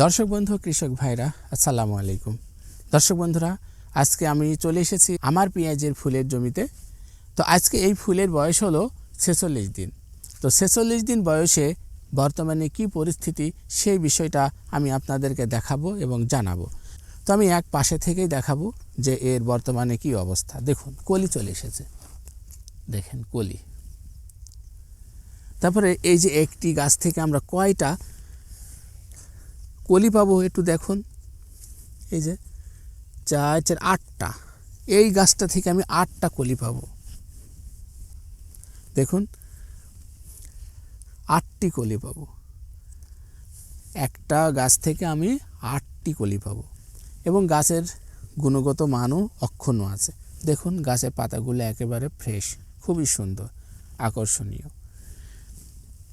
দর্শক বন্ধু, কৃষক ভাইরা, আসসালামু আলাইকুম। দর্শক বন্ধুরা, আজকে আমি চলে এসেছি আমার পেঁয়াজের ফুলের জমিতে। তো আজকে এই ফুলের বয়স হলো ছেচল্লিশ দিন। তো ছেচল্লিশ দিন বয়সে বর্তমানে কি পরিস্থিতি, সেই বিষয়টা আমি আপনাদেরকে দেখাবো এবং জানাব। তো আমি এক পাশে থেকেই দেখাবো যে এর বর্তমানে কি অবস্থা। দেখুন, কলি চলে এসেছে। দেখেন, কলি। তারপরে এই যে একটি গাছ থেকে আমরা কয়টা কলি পাবো, একটু দেখুন। এই যে, চার চার, আটটা। এই গাছটা থেকে আমি আটটা কলি পাবো। দেখুন, আটটি কলি পাবো। একটা গাছ থেকে আমি আটটি কলি পাবো। এবং গাছের গুণগত মানও অক্ষুণ্ণ আছে। দেখুন, গাছের পাতাগুলো একেবারে ফ্রেশ খুবই সুন্দর, আকর্ষণীয়।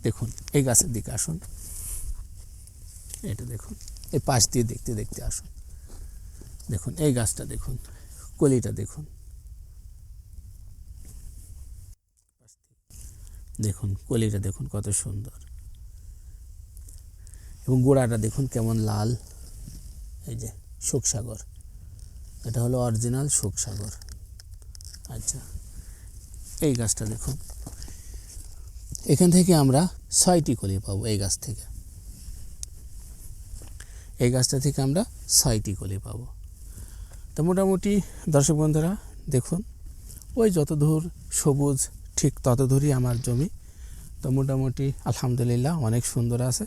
দেখুন, এই গাছের দিকে আসুন। এটা দেখুন। এই পাশ দিয়ে দেখতে দেখতে আসুন। দেখুন, এই গাছটা দেখুন, কলিটা দেখুন। দেখুন, কলিটা দেখুন কত সুন্দর। এবং গোড়াটা দেখুন কেমন লাল। এই যে, শোকসাগর। এটা হলো অরিজিনাল শোকসাগর। আচ্ছা এই গাছটা দেখুন। এখান থেকে আমরা ছয়টি কলি পাবো এই গাছ থেকে। এই গাছটা থেকে আমরা ছয়টি কলি পাবো। তো মোটামুটি দর্শক বন্ধুরা, দেখুন, ওই যত দূর সবুজ, ঠিক তত দূরই আমার জমি। তো মোটামুটি আলহামদুলিল্লাহ অনেক সুন্দর আছে।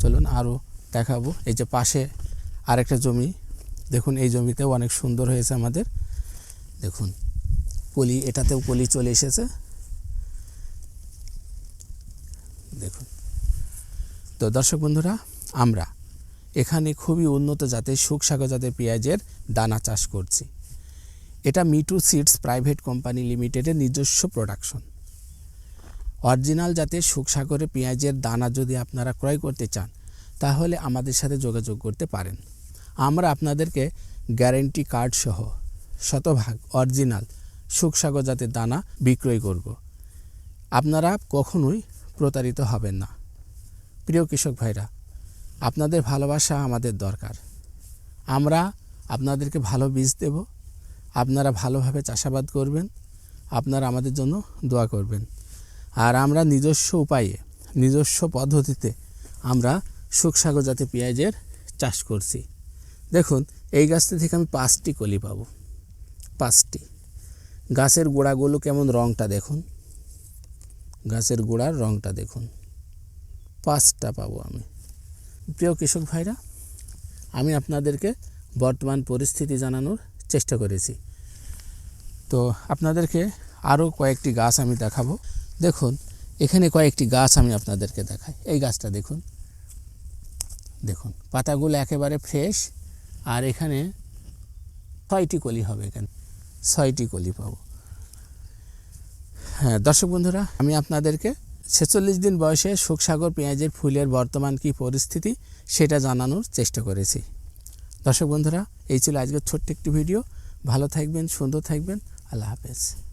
চলুন আরও দেখাবো। এই যে পাশে আরেকটা জমি, দেখুন, এই জমিতেও অনেক সুন্দর হয়েছে আমাদের। দেখুন, কলি, এটাতেও কলি চলে এসেছে। দেখুন। তো দর্শক বন্ধুরা, আমরা এখানে খুবই উন্নত জাতের সুখসাগর জাতের পেঁয়াজের দানা চাষ করছি। এটা মিটু সিডস প্রাইভেট কোম্পানি লিমিটেডের নিজস্ব প্রোডাকশন। অরিজিনাল জাতের সুখসাগরে পেঁয়াজের দানা যদি আপনারা ক্রয় করতে চান, তাহলে আমাদের সাথে যোগাযোগ করতে পারেন। আমরা আপনাদেরকে গ্যারেন্টি কার্ড সহ শতভাগ অরিজিনাল সুখসাগর জাতের দানা বিক্রয় করব। আপনারা কখনোই প্রতারিত হবেন না। প্রিয় কৃষক ভাইরা আপনাদের ভালোবাসা আমাদের দরকার। আমরা আপনাদেরকে ভালো বীজ দেব, আপনারা ভালোভাবে চাষাবাদ করবেন, আপনারা আমাদের জন্য দোয়া করবেন। আর আমরা নিজস্ব উপায়ে, নিজস্ব পদ্ধতিতে আমরা সুখসাগর জাতে পেঁয়াজের চাষ করছি। দেখুন, এই গাছটা থেকে আমি পাঁচটি কলি পাবো। পাঁচটি। গাছের গোড়াগুলো কেমন রঙটা দেখুন। গাছের গোড়ার রঙটা দেখুন। পাঁচটা পাবো আমি। প্রিয় কৃষক ভাইরা, আমি আপনাদেরকে বর্তমান পরিস্থিতি জানানোর চেষ্টা করেছি। তো আপনাদেরকে আরও কয়েকটি গাছ আমি দেখাবো। দেখুন, এখানে কয়েকটি গাছ আমি আপনাদেরকে দেখাই। এই গাছটা দেখুন। দেখুন, পাতাগুলো একেবারে ফ্রেশ, আর এখানে ছয়টি কলি হবে এখানে। ছয়টি কলি পাবো। হ্যাঁ দর্শক বন্ধুরা, আমি আপনাদেরকে ছেচল্লিশ দিন বয়সে সুখসাগর পেঁয়াজের ফুলের বর্তমান কি পরিস্থিতি সেটা জানানোর চেষ্টা করেছি। দর্শক বন্ধুরা, এই ছিল আজকের ছোট্ট একটি ভিডিও। ভালো থাকবেন, সুন্দর থাকবেন। আল্লাহ হাফেজ।